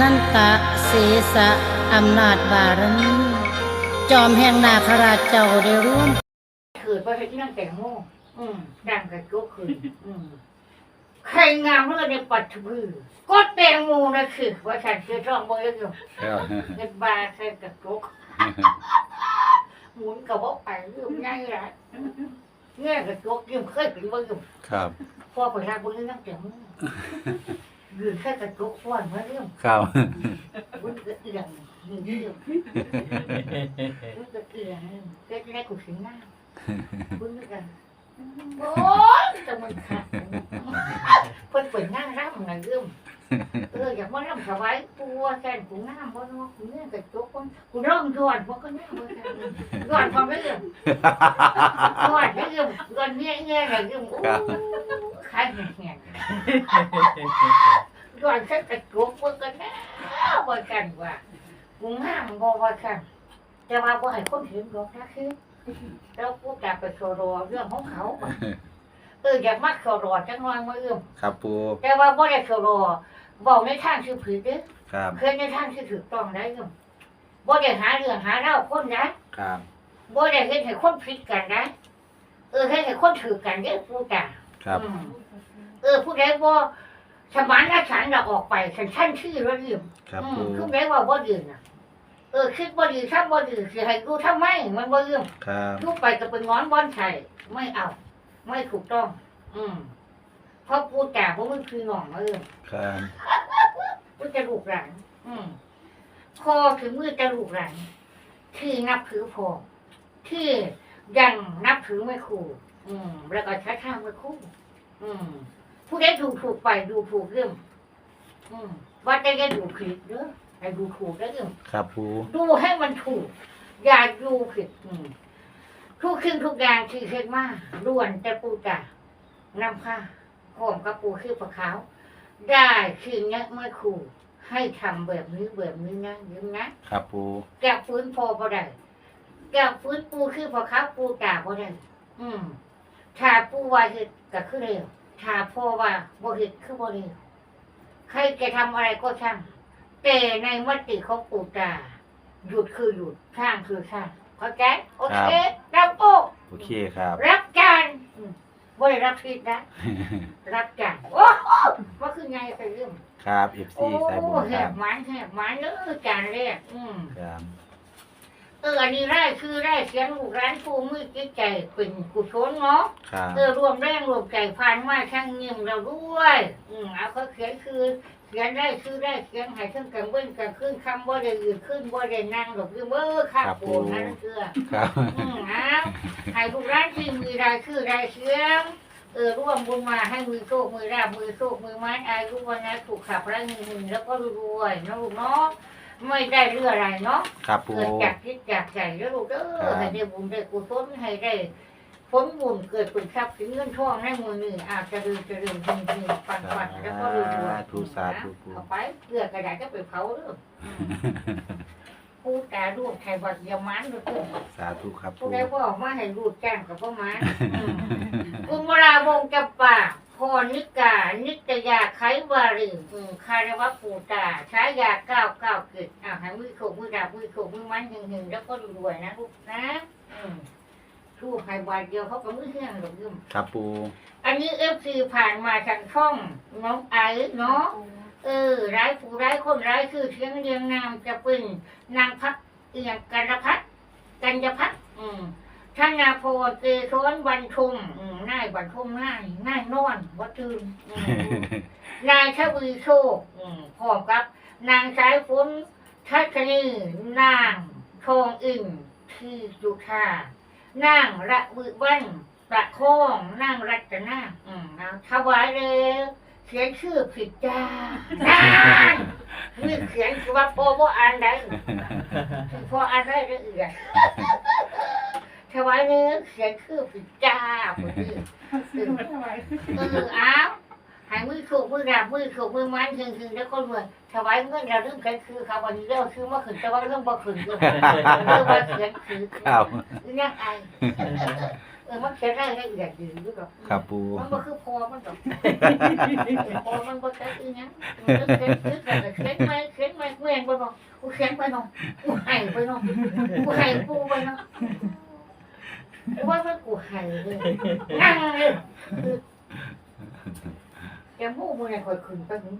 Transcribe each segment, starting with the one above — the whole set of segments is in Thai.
นันตะเสสะอำนาจบารมีจอมแห่งนาคราชเจ้าได้ร่วมขืนประเทศที่นั่งแต่งโม่อืมดังกับจุกขืนอืมใครงามเมื่อในปัจจุบันก็แตงโมนะคือว่าฉันคือช่องเบอร์อยู่ครับเงินบาร์ใส่กับจุกหมุนกับว่าไปเรื่องง่ายละเงี้ยกับจุกยืมเคยเป็นว่าอยู่ครับพ่อไปรักบุญนั่งแต่งโม่ ยืมแค่กับจุกฟ้อนมาเรื่องครับบุญก็เอียงนี่เรื่องบุญก็เอียงเล็กๆกูสิงหน้าบึ้งกันโอ้ยจะมันขาดเพิ่นเปิดงานร่ำไงเรื่อง เอออยากมาร่ำสบายปัวแค่นกูน้ำบ่เนาะกูเนี่ยกระจกคนกูร้องย้อนมันก็น้ำบ่ได้ย้อนความไม่เรื่องย้อนไม่เรื่องย้อนเงี้ยเงี้ยอะไรเรื่องโอ้ขายเงี้ยเงี้ยย้อนแค่กระจกมันก็น้ำบ่กันว่ากูงามบ่ว่ากันแต่ว่าบ่ให้คนเห็นดอกนะคือแล้วพูดจากไปโชว์รอเรื่องของเขาอะเอออยากมักโชว์รอจังหน่อยมาเอื้อมครับปูแต่ว่าบ่ได้โชว์รอ บอกในทางที่ผิดเด้อครับเคยในทางที่ถูกต้องได้เอื้อมบ่ได้หาเรื่องหาเล่าคนนะครับบ่ได้เฮ็ดให้คนผิดกันนะเออเฮ็ดให้คนถือกันเด้อพูดจ้ะครับอืมเออผู้ใดบ่สมานฉันท์เราออกไปฉันชั้นชื่อแล้วเอื้อมครับอืปูมผู้ใดว่าบ่ดีน่ะเออคิดบ่ดีทำบ่ดีสิให้กูทำไมมันบ่เอื้อมครับลูกไปก็เป็นง้อนบอนไข่ไม่เอา ไม่ถูกต้อง อืม เพราะพูดแต่เพราะมันคือหน่องเออครับพูดจะลูกหลานอืมพอถึงมือจะลูกหลานที่นับถือพอที่ยังนับถือไม่ครูอืม แล้วก็ช้าท่าไม่ครู่ อืม ผู้ใดดูถูกไปดูถูกเรื่องอืมว่าจะได้ดูผิดเด้อไอ้ดูถูกแล้วเรื่องครับปูดูให้มันถูก อย่าดูผิดอืมทุกสิ่งทุกอย่างที่เห็นมาล้วนแต่ปูจ่านำค่า หอมกับปูคือปลาขาวได้คือเนี้ยเมื่อครูให้ทำแบบนี้แบบนี้นะยืมนะครับปูแกะฟื้นพอบ่ได้แกะฟื้นปูคือปลาขาวปูจ่าบ่ได้อืมถ้าปูว่าเห็ดก็คือเร็วถ้าพ่อว่าบ่เห็ดคือบ่เร็วใครจะทำอะไรก็ช่างแต่ในมติของปู่ตาหยุดคือหยุดช่างคือช่างเข้าใจโอเครับโอ้โอเคครับ รับจานอืม บ่ได้รับผิดนะ รับจานโอ้โหว่าคือไงไปเรื่องครับเอฟโอ้ซีสายบุญแหครับบหมันแหบหมันเนอะจานแรกอืม ครับเอออันนี้ไร่คือไร่เสียงลูกร้านผู้มือจิตใจเป็นกุศลเนาะ ครับเออรวมแรงรวมใจพานมาช่างเงียมเราด้วย อืมเอาเขาเขียนคือเขียนได้คือได้เขียนให้ทั้งกันเบิ้นกันขึ้นคำบ่ได้ยืนขึ้นบ่ได้นั่งหรอกคือเบ้อข้าปูนั่นเชื่อครับ อืมเอา ให้ลูกร้านที่มีรายคือรายเสียงเออร่วมบุญมาให้มือโชคมือราบมือโชคมือไม้อายุวันนะถูกขับไล่เงินหนึ่งแล้วก็รวยๆนะลูกเนาะไม่ได้เรื่องอะไรเนาะครับปู เกิดจากคิดจากใจแล้วลูกเด้ครัอบ ให้ได้บุญได้กุศลให้ได้ผลบุญเกิดเป็นทรัพย์สินเงินทองในมือหนึ่งอาจจะลืมจะลืมจริงจริงปันปันแล้วก็รวยรวยธุสาธุปู เอาไปเกลือกระดาษก็ไปเผาเด้ออืม พูดแต่รูปไทยวัดยามันเด้อสาธุครับผู้ปู ใดพ่อออกมาให้รูปแจ้งกับพ่อมันอืมคุณวราวงศ์จำปาพรนิกา นิตยาไขวารีอืมคารวะปูตาใช้ยาเก้าเก้าเกิดอ่าให้มือโขกมือดาบมือโขกมือมันหึงหึงแล้วก็รวยๆนะลูกนะอืมทูกให้บาทเดียวเขาก็มือเฮี้ยงหรอกยืม ครับปู อันนี้เอฟซีผ่านมาทางช่องน้องไอซ์เนาะ เออร้ายผู้ร้ายคนร้ายคือเชียงเรียงนามจะเป็นนางพักเอียงกันพัฒกัญญพัฒอืมท่านนาโพเกศวนวันทุมอืมนายวันทุมนายนายนอนวัดตื่นอืมนายชวีโชคอืมพร้อมกับ นางสายฝนทัศนีนางทองอินที่จุธานางระวิวันประโคองนางรัตนาอืมนางถวายเลย เขียนชื่อผิดจ้านานนี่เขียนคือว่าพ่อพ่อ่านได้พ่ออ่านได้ละเอียดถวายเลยเขียนชื่อผิดจ้าพอดีเอออ้าวหายมือถูกมือดับมือถูกมือมันถึงถึงแล้วก็รวยถวายเงินเราเรื่องเขียนคือเขาวันนี้เราคือว่าขืนแต่ว่าเรื่องบ่ขืนเรื่องว่าเขียนคือครับยังไง เออมันเขียนได้ละเอียดดีด้วยหรอกครับปูมันก็คือพอมันดอกพอมันบ่ใช่อีหยังมันก็เขียนคือแต่เขียนไม่เขียนไม่แม่งบ่เนาะกูเขียนไปเนาะกูให้ไปเนาะกูให้ปูไปเนาะว่ามันกูให้เลยนั่งเลยแกมู้มือไหนคอยขึ้นไปหนิ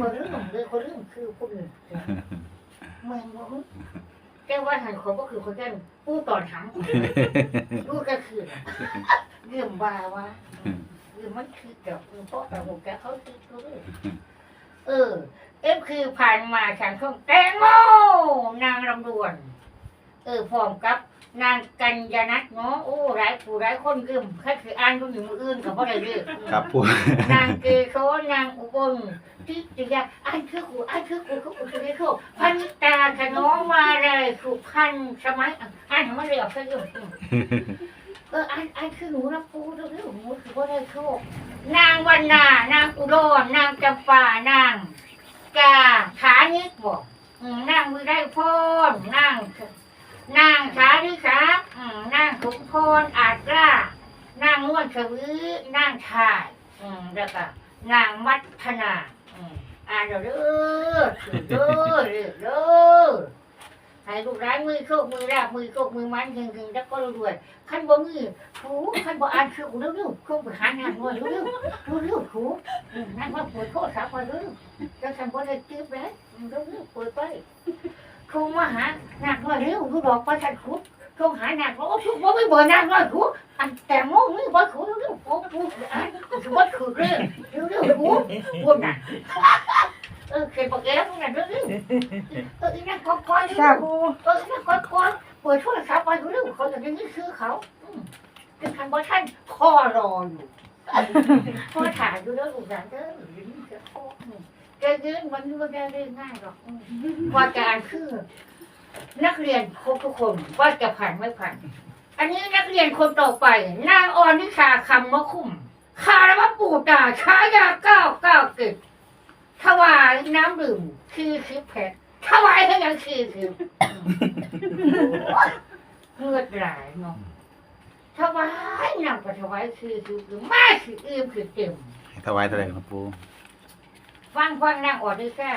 คนเรื่องเลยคนเรื่องคือพวกนี้แม่งบ่ฮึ แกว่าหันคนก็คือคนแก่ปูตอนหังกูก็คือเรื่องบ้าวะหรือมันคือกับเพราะแต่ผมแกเขาคือเขาเลยเออ เอฟคือผ่านมาฉันช่วงแตงโมนางรำดวน เออพร้อมกับ นางกัญญานัทเนาะโอ้หลายผู้หลายคนกึมแค่คืออ่านคนอยู่มืออื่นกับว่าอะไรเรื่องครับปูนางเกโซนางอุบลที่ติยาอ่านคือกูอ่านคือกูคือกูคือกูพันตาขน้องมาเลยสุพันสมัยอ่านของมันเลยออกซะเยอะเอออันอันคือหนูนะปูเรื่องหนูคือว่าได้โชคนางวันนานางอุดรนางจำปานางกาขานิกบอกอืมนางมือได้พรนาง นางขาดิขาอืมนางสมพรอาจกล้านางนวลชวินางชายอืมแล้วก็นางมัทนาอืมอ่านเด้อเด้อเด้อเด้อเด้อให้ลูกร้านมือโชคมือราบมือโชคมือมันถึงถึงแล้วก็รวยขั้นบ่มีผูขั้นบ่อ่านคือกูเร็วๆคงไปหางานหน่อยเร็วๆเร็วๆผูอืมนั่งว่าปวดโทษสาวไปเร็วจะทำบ่ได้จื้อไปอืมเร็วปวดไป คงมาหาหนักหน่อยเร็วดูดอกประชันคุดคงหาหนักว่าโอ้ทุกบ่าไม่เบื่อหนักหน่อยผูอันแต่โมงนี่บ่ถูเร็วๆผูผูอ่านคือบ่ถูเรื่องเร็วๆผูพูดน่ะเออเคยบอกแกแล้วนั่นเร็วๆเอออีนั่นก็คอยเร็วจ้าปูเออนั่นก็คอยเปิดโทรศัพท์ไปเร็วๆเขาจะได้ยินชื่อเขาคือคันว่ท่านพ่อรออยู่พ่อถ่ายอยู่แล้วลูกหลานเด้อยืนจะพ่อ แกยืนมันยืนได้เรื่องง่ายหรอกว่าการคือ นักเรียนครบทุกคนว่าจะผ่านไม่ผ่าน อันนี้นักเรียนคนต่อไปนางออนนิชาคำมะคุ้มคารวะปู่ตาชายาเก้าเก้าเกิดถวายน้ำดื่มคือคือแพทถวายให้ยังคือคือเลือดไหลเนาะถวายนำไปถวายคือคือคือมาคืออื่นคือเต็มถวายเท่าไหร่ครับปู่ ฟังฟังนางออดด้วยค่ะ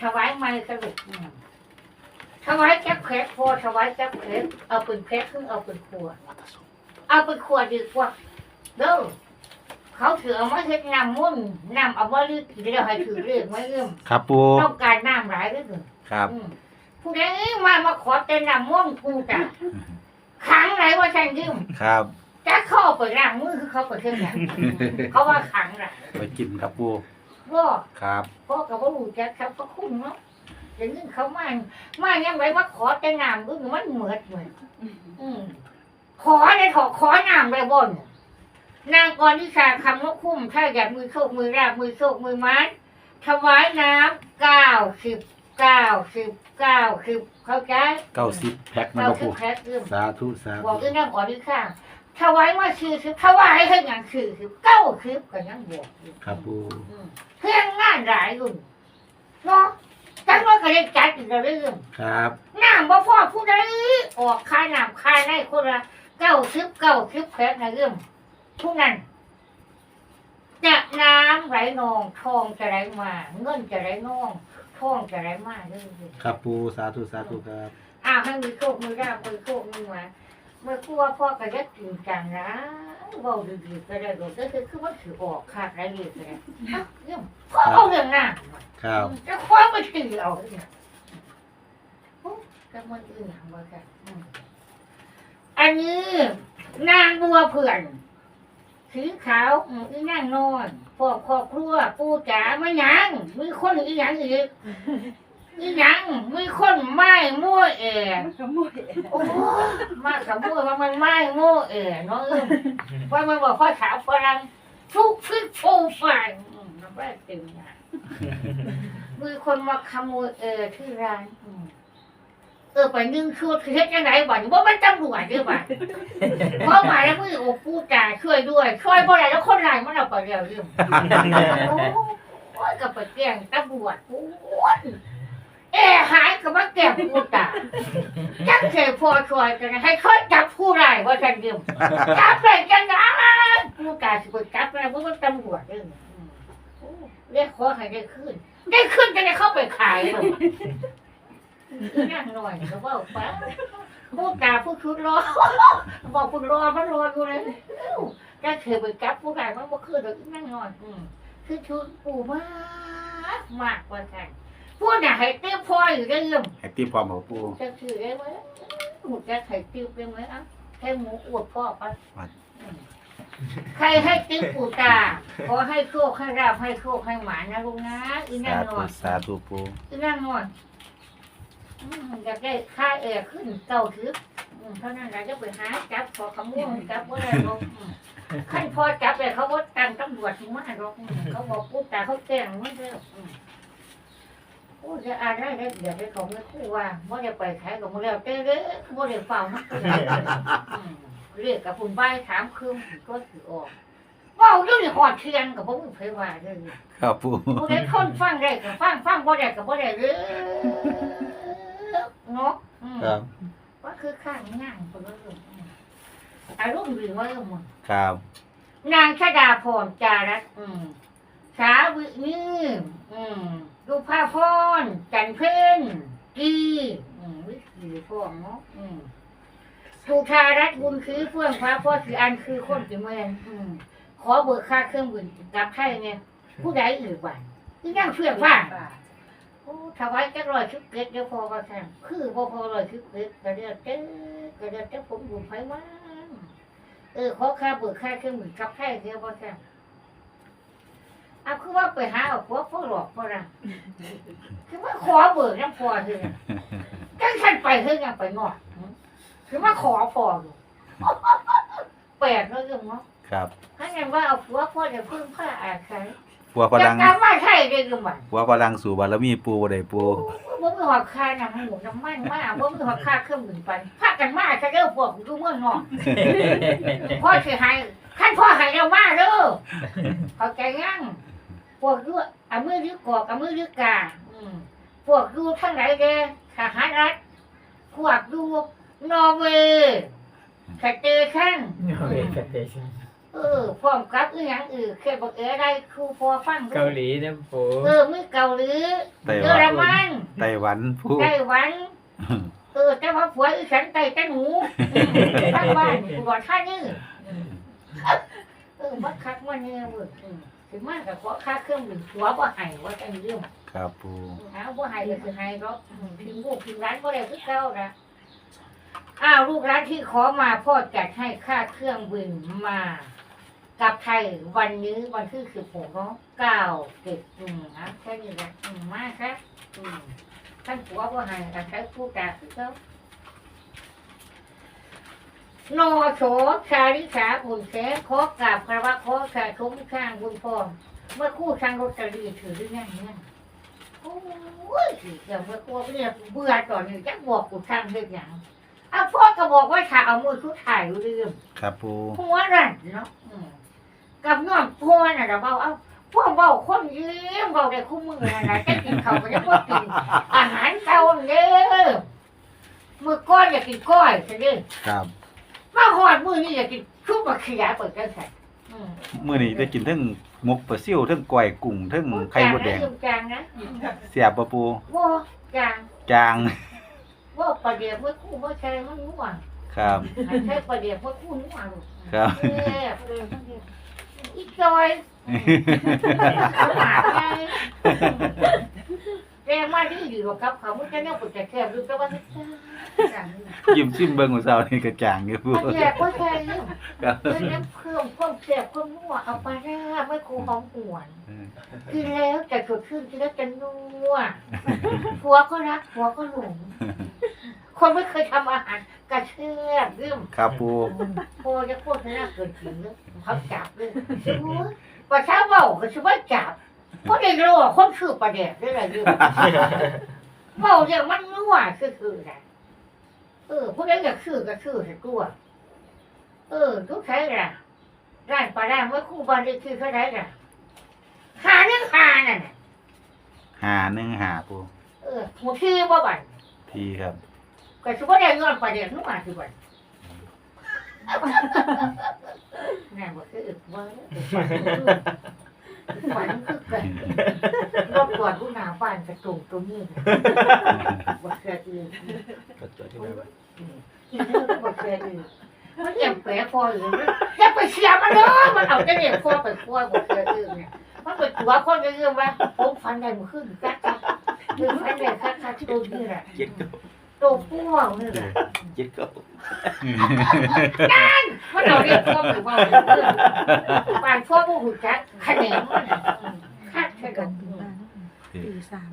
ถวายไม่สรุปอืมถวายแก๊บแขกพอถวายแก๊บแขกเอาเป็นแขกขึ้นเอาเป็นขวดเอาเป็นขวดดีกว่าเด้อเขาถือเอามาเฮ็ดน้ำมุ่นต์น้ำเอามาลือกินแล้วให้ถือเรื่องไม่เอื้อมครับปูต้องการน้ำหลายด้วยเถอะครับอืมผู้ใดมามาขอแต่น้ำมุ่นต์กูจ้ะขังไหนว่าฉันยืมครับจะเข้าไปร่างมือคือเขาไปเครื่องอย่างเขาว่าขังน่ะไปกินครับปู พ่อครับ พ่อกับว่ารู้จักครับก็คุ้มเนาะอย่างนี้เขามามายังไงว่าขอแต่น้ำก็คือมันเหมือดเหมือนอืมขอเลยขอขอน้ำเลยบนนางกรนิชาคำว่าคุ้มถ้าอยากมือโชคมือราบมือโชคมือไม้ถวายน้ำเก้าสิบเก้าสิบเก้าสิบเข้าใจเก้าสิบแพ็คนะเก้าครับสิปูบแพ็คเรื่องสาธุสาบอกธุอีนั่งอ่อนดีค่ะ ถวายมาคือคือถวายให้ยังคือคือเก้าคือก็ยังบอกอยู่ครับปูอืมเพื่อนงานหลายรุ่นเนาะจังว่าก็เลยจัดอีกแล้วเรื่องครับน้ำบ่พอผู้ใดออกค่าน้ำค่าในคนละเก้าสิบเก้าสิบแพ็คในเรื่องทุกนั้นจะน้ำไหลนองทองจะไหลมา เงินจะไหลนองทองจะไหลมาเรื่อยๆครับปูสาธุสาธุครับ อ้าวให้มือโชคมือราบมือโชคมือมา เมื่อครัวพ่อก็ยัดจริงจังนะเบาดีๆก็ได้ก็คือคือว่าถือออกขาดอะไรอยู่ก็ได้อ้าวเรื่องพ่อเอาเรื่องหน้าครับจะคว้ามาตีเอาเนี่ยโอ้จะมันอื่นอย่างว่ากันอืมอันนี้ นางบัวเผื่อนสีขาวอืมอีนางนอนพ่อครอบครัวปู่จ๋าไม่ยังมีคนอีหยังอีก อีหยังมีคนไม้มั่วแอขโมยโอ้มาขโมยว่ามันไม่โง่เอ๋เน้องเอิ้มว่ามันบอกพ่อสาวฝรั่งทุกฟิกฟูฟันอืมมันว่าเต็มงานมีคนมาขโมยเอ๋ที่ร้านอืมเออไปนึ่งชุดคือเฮ็ดยังไงบ่ว่ามันตำรวจด้วยบ่เพราะมาแล้วมือโอ้ผู้จ่าช่วยด้วย ช่วยบ่ได้แล้วคนร้ายมันเอาไปเร็วเรื่องโอ้ยก็ไปแกล้งตำรวจโอ้ย เอหายก็มาแก้กูตาจังเคยพอช่วยกันให้ค่อยจับผู้ร้ายว่าฉันเดียวจับเลยจังนะกูตาสิไปจับแล้วมึงเป็นตำรวจเด้ออืมโอ้เรียกขอให้ได้ขึ้น ได้ขึ้นจะได้เข้าไปขายเลยนั่งหน่อยก็ว่าไปผู้ตาผู้ชุดรอบอกผู้รอมันรออยู่เลยจะเคยไปจับผู้ร้ายมันบ่ขึ้นเดี๋ยวนั่งหนอนอืมคือชุดปู่มากมากกว่ากัน พูดน่ะให้เตี้ยพออยู่ได้ยังแฮปปี้พร้อมครับปูจะถือได้ไหมหมูจะไข่ติ้วได้ไหมอะแค่หมูอวดพ่อไปอืมใครให้ติ้วปูตาขอให้โชคให้ราบให้โชคให้หมานะลุงนะอีนั่สางนธุอนสาธุปูอีนั่งนอนอืมอยากได้ค่าแอร์ขึ้นเก่าถืออืมเท่านั้นเราจะไปหาจับขอขโมยจับว่าอะไรหรอกอืมขั้นพอจับเลยเขาบอกตั้งตำรวจถึงมาหรอกอืมเขาบอกปูตาเขาแกล้งไม่ได้หรอก อืมโอ้จะอ่านได้ได้เดี๋ยวได้ของไม่คู่ว่าไม่ได้ไปขายกับมึงแล้วเต้เด้ไม่ได้เฝ้านะอืมเรียกกับคุณใบถามคืนก็ถือออกว้าอยู่ในหอดเทียนกับพวกมึงเคยว่าเรื่องครับปูพวกนี้คนฟังได้กับฟังฟังบ่ได้กับบ่ได้เลยเนาะอืมครับว่าคือข้างง่างคนละเรื่องอารมณ์ดีว่าเรื่องมันครับ นางชดาพรจารัตน์อืมสาวินี่อืม ดูภาพรจันเพ่นกีอืมวิถีพวงเนาะอืมสุธารัตน์บุญคือเฟื่องพระพ่อคืออันคือคนจีเมืองอืมขอเบิกค่าเครื่องบินกลับไทยเนี่ยผู้ใดอื่นบ้านที่นั่งเฟื่องฟ้าโอ้ถวายจักรอยชุดเกล็ดเดี๋ยวพอก็แทงคือพอพอรอยชุดเกล็ดก็เรียกเจ้ก็เรียกเจ้าผมบุญไฟว่างเออขอค่าเบิกค่าเครื่องมือกับไข่เดียวพอแค่ เอาคือว่าไปหาเอาพวกพวกหลอกพวกนะคือว่าขอเบิกน้ำพอคือจังฉันไปเคือยังไปงอดคือว่าขอพออยู่แปลกเลยเนาะครับถ้าอย่างว่าเอาผัวพ่อจะพึ่งผ้าอาใช้ผัวฝจะรั่งกำว่าใช่เลยกันบ้างผัวฝรั่งสู่บารมีปูบ่ได้ปูว่ามีหัวค่าน้ำหมูน้ำมันมากว่ามีหัวค่าเครื่องดื่มปันพากันมากจะเรียกพวกดูเมื่อนอกพ่อสิให้ขั้นพ่อให้เรามาเด้อเข้าใจยังพ วกยูเอามือยึกกอกเอามือยึกกาอืมพวกยูทั้งไหนเด้ทหารรัฐพวกยูนอร์เวย์สเตชันโอเคสเตชันเออพร้อมกับอีหยังอื่นเคยบอกเอ๋ได้ครูพอฟังด้เกาวยหลีนะปูเออมือเกาหลีไต้เยหอวันรมันไต้หวันปูไต้หวัน เออแต่ว่าผัวอีฉันไต่แต่หนูทั้งบ้านกูบอกท่านี่เออมัดคักมันเนี่ยเว้ยอืม ถึงมากกับขอค่าเครื่องดื่มผัวบ่ให้ว่าจังเรื่องครับปูหาบ่ให้ก็คือให้เนาะอืมถึงลูกถึงร้านบ่ได้คือเก่านะอ้าวลูกร้านที่ขอมาพ่อจัดให้ค่าเครื่องบินมา กับไทยวันนี้วันที่สิบหกเนาะเก้าเจ็ดอืมนะแค่นี้แหละอืมมาครับอืมท่านผัวบ่ให้อาศัยผู้ตาคือเก่า โนโฉชาลิสาบุญแสขอกราบพระวะขอชาชมข้างบุญพรเมื่อคู่ทางรถตอรีถือหรือยังเนี่ยโอ้ยเดี๋ยวเมื่อคู่เนี่ยเบื่อตอนนี้จะบอกกูทางเรื่องอย่างอะพ่อก็บอกว่าถ้าเอามือชุดถ่ายเรื่องครับปูหัวรันเนาะอืมกับน้องพ่อน่ะเราเบาเอาพ่อเบาคนยิ้มเบาได้คู่มือนะจะกินเขาวก็จะพอกินอาหารเก่าเนี่ยมือก้อนอยากกินก้อยใช่ไหมครับ มาหอดมือนี่อยากกินชุบมะเขือเปิดกันใส่อืมมื้อนี้ได้กินทั้งหมกปลาซิ่วทั้งก้อยกุ้งทั้งไข่มดแดงจางนะจางนะเสียบบ่ปูว่าจางจางว่าประเดี๋ยวเมื่อคู่เมื่อใช้มันง่วงครับใช้ประเดี๋ยวเมื่อคู่ง่วงลูกครับ เออเอออีกจอยเขาหมาไง แรงมากที่อยู่กับเขาเมื่อกี้เนี่ยปวดแคบรู้แต่ว่าจางยิ้มซิมเบิ่งมื้อเช้านี่ก็จางอยู่ปูมันแย่ก็แค่นี้ครับเพื่อนเพิ่มเพิ่มเสียบเพิ่มมั่วเอาไปแร่ไม่ครูของหวนกินแล้วจะสดชื่นกินแล้วจะนัวผัวก็รักผัวก็หลงคนไม่เคยทำอาหารกระเชื่อมเรื่องครับปูโพจะโคตรน่าเกินจริงเลยเขาจับเลยโอ้ยประชาเบาก็ชื่อว่าจับ เพราะเด็กรู้ว่าคนชื่อประเด็กได้ไรเรื่องเบาเนี่ยมันนัวคือคือไงเออผู้ใดอยากชื่อก็ชื่อให้ตัว เออทุกใช้ละร้านปลาร้านไว้คู่บ้านเลขที่เท่าไหร่ละหาเรื่องหานั่นน่ะหาหนึ่งหาปูเออหมูที่บ่บันพี่ครับ ก็สิบ่ได้ย้อนประเด็นนู้นมาสิบ่แน่บ่คืออึกเว้ย ฝันคือกันรอบก่อนผู้หนาบ้านกระตุงตรงนี้บ่เคยอื่นก็ตัวที่ไม่ไหวอีเรื่องบ่เคยอื่นมันยังแปลพออยู่เลยอย่าไปเสียมันเด้อมันเอาแต่เนี่ยพอไปพอบ่เคยอื่นเนี่ยมันเป็นตัวคนเรื่องว่าผมฝันได้เมื่อคืนกักกักคือฝันได้คักคักตัวนี้แหละเจ็ดเก้า ตัวพ่วงนี่แหละเจ็ดเก้ามันเอาเรียกพ่อไปว่าเรื่องบางพ่อผู้หูจักคะแนนมันน่ะอืมคาดแค่กัน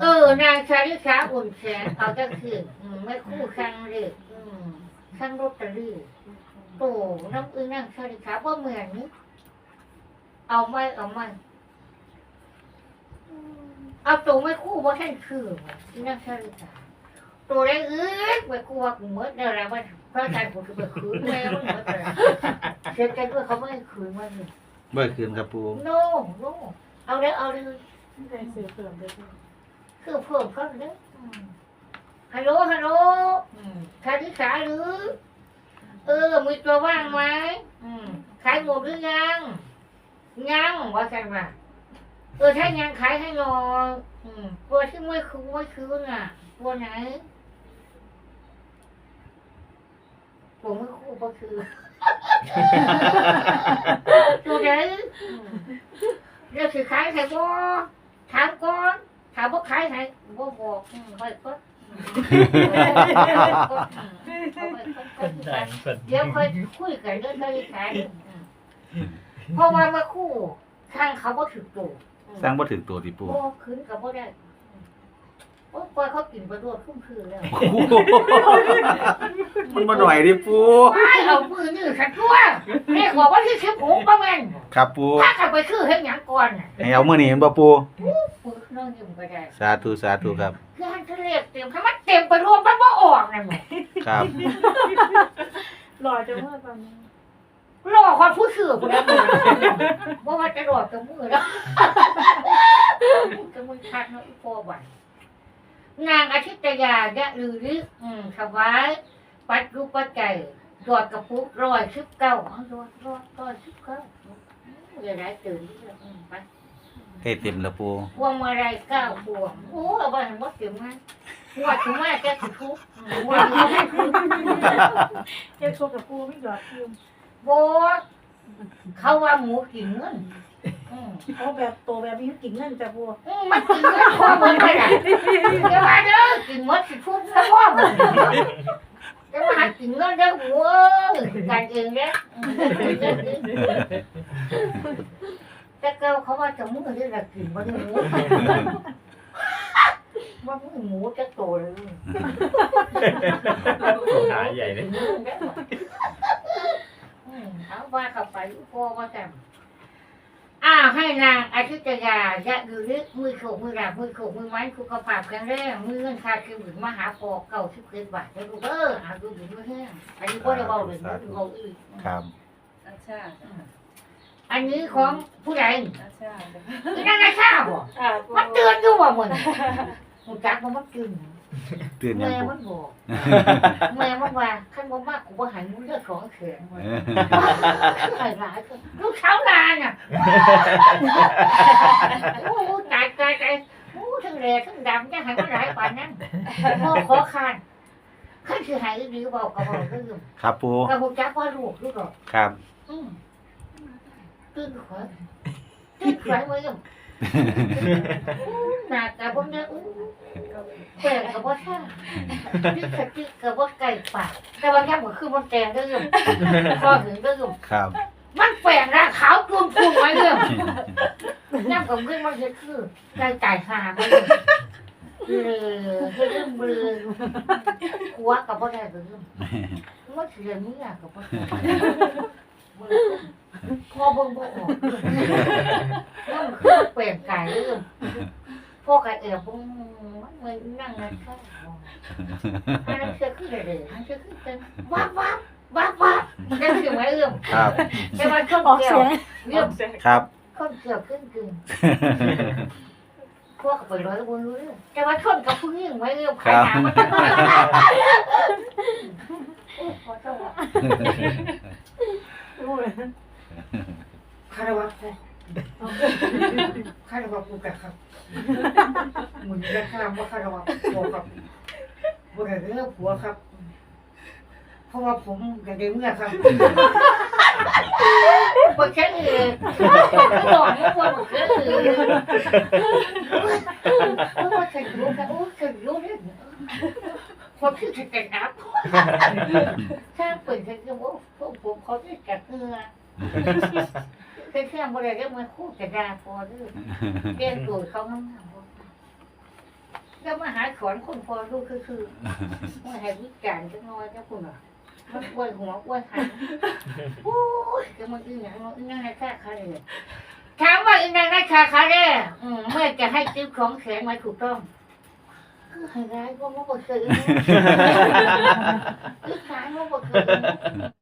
เออนางชาลิสาอุ่นแสนเอาก็คืออืมไม่คู่ข้างเลยอืมข้างรถตะลี่โตน้ำอื้อนางชาลิสาว่าเหมือนนี้เอาไม่เอาไม่อืมเอาตัวไม่คู่ว่าท่านคืออีนางชาลิสา ตัวได้เอื้อไปกลัวกูเมื่อเดี๋ยวอะไรวะพระอาจารย์ผมจะไปคืนแม่มันเมื่อไหร่เสียใจด้วยเขาไม่คืนมันนี่เมื่อคืนครับปูโน่โน่เอาเลยเอาเลยได้ซื้อเพิ่มได้ด้วยคือเพิ่มเขาเลยฮัลโหลฮัลโหลอืมคาริสาหรือ เออมีตัวว่างไหมขายหมดหรือยังยังว่ากันว่าเออถ้ายังขายให้หน่อตัวที่ไม่คืนไม่คืนอะตัวไหน ตัวไม่คู่ก็คือตัวไหนอืมเดี๋ยวสิขายใครบ่ถามก่อนถามว่าขายใครบ่บอกอืมค่อยกดอืมเอาไว้ก่อนเอาไว้ก่อนได้คนเดี๋ยวค่อยคุยกันเรื่องการขายอืมเพราะว่าเมื่อคู่ข้างเขาบ่ถึงตัวอืมสร้างบ่ถึงตัวที่ปูบ่ขึ้นกับบ่ได้ โอ้ปล่อยเขากินไปรวดคุ้มคืนแล้วมันมาหน่อยดิปูไม่เอามือนี่ฉันตัวเรียกว่าว่าที่เชฟหมูประมาณครับปูถ้ากันไปคือเฮ็ดหยังก่อนน่ะให้เอามื้อนี้เห็นบ่ปูมือน้องยิ้มก็ได้สาธุสาธุครับ คือให้ทะเลเต็มถ้ามันเต็มไปรวมมันบ่ออกนั่นแหละครับรอจะเมื่อตอนนี้รอความผู้ชื่อพุ่นน่ะบ่ว่าจะรอดกับมือแล้วกับมือชัดเนาะอีพ่อบัด นางอาทิตยายะลือลึอืมถวายปัดรูปปัจจัยยอดกระปุกร้อยสิบเก้าอ๋อยอดร้อยร้อยสิบเก้าอย่าได้ตื่นอืมไปให้เต็มแล้วปูพวงมาลัยเก้าพวงโอ้เอาไปเห็นว่าเสียงมากหัวถึงว่าแกสิทุกหัวถึงว่าทุกเจ้าชัวกับปูไม่หยอดคิวโบเขาว่าหมูกินเงิน อืมเอาแบบโตแบบนี้กินเงินแต่ปูอืมมันกินเงินพ่อเหมือนกันเดี๋ยวมาเด้อกินหมดสิทุกซะพ่อเหมือนจะมาหากินเงินเด้อหัวกันเองเด้ออืมแต่เก่าเขาว่าจะมือได้ละกินบ่ได้หมูว่ามือหมูจะโตเลยหาใหญ่เลย อืมเอาว่าเข้าไปพ่อว่าแต่ อ้าวให้นางอาทิตยายะดูลึมือโขกมือหลับมือโขกมือไม้คุกกระปาบแข็งแรงมือเงินคาคือหรือมหาปอกเก่าสิบเกิดบาทแล้วดูเออเอาดูดูมือแห้งอันนี้ก็ได้เบาเลยดูเบาอีกครับอาชาอันนี้ของผู้ใดอาชานี่นั่นนะข้าวบ่มันเตือนอยู่ว่ามึงมึงจักมันมันตื่น ตื่นยังแม่ปูมันบอกแม่มันว่าขั้นบ่มากกูบ่หันมึงเลือดของแข็งเอว่าอหลายหลายคนลูกเช้านานอะโอ้โหตายตายตายโอ้ทั้งแรงทั้งดำจะหายมาหลายป่านนั้นพ่อขอคานขั้นคือหายดีเบากับเบาเรื่องครับปูกับหูจักว่าลูกลูกหรอกครับอืมตื่นขวาตื่นขวาไว้ยังหน้าตาบ่เนี่ยอู้ แปลกกับว่าท่าตึกกะตึกกับว่าไก่ปากแต่ว่าแค่เหมือนคือมันแกงเรื่องพอถึงเรื่องครับ มันแปลงร่างขาวกลุ่มกลุ่มไว้เรื่องย่ำกับเรื่องมันจะคือได้จ่ายหาไปเลยเออเรื่องเบลอหัวกับว่าได้เรื่องมันเสียนี่อะกับว่าพอเบิ่งบ่ออกนั่นคือแปลงกายเรื่อง พ่อกายเอ๋บุ้งมันเหมือนนั่งนั่งข้าอันนั้นคือคืออะไรอันนั้นคือเป็นวับวับวับวับนั่นคือไว้เรื่องครับ แต่ว่าเครื่องออกเกี่ยเสีวยงเรื่องครับเครื่องเกี่ยวเครื่องกึ่งพวกก็ไปร้อยบุญรู้เรื่องแต่ว่าชนกับผู้หญิงไว้เรื่องขายหนามันโอ้ขอโทษโอ้ยคารวะ พ่อคารวะกูกะครับหมุนกระทำว่าคารวะพ่อครับบุญเรื่องผัวครับ เพราะว่าผมอยากได้เมื่อครับบ่แค่นี้เลยบอกให้ว่าบ่แค่นี้เลยว่าเคยรู้กันโอ้เคยรู้เนี่ยคนที่จะแต่งอัพถ้าเปิดกันก็ว่าพวกผมเขาจะกัดเงือ เคยแค่บ่ได้ก็มาคู่กับดาพอด้วยเรียนตัวเขางามๆแล้วมาหาขอนคนพอดูคือคือมาให้วิจารณ์จังน้อยเจ้าคุณอะมันอ้วนหัวอ้วนหางโอ้ยจะมันอีหยังเนาะอีนั่งในค่าคาเลยถามว่าอีนั่งในค่าคาเลยอืมเมื่อจะให้ซื้อของแข็งมาถูกต้องคือให้ร้ายก็มันก็เคยคือขายมันก็เคย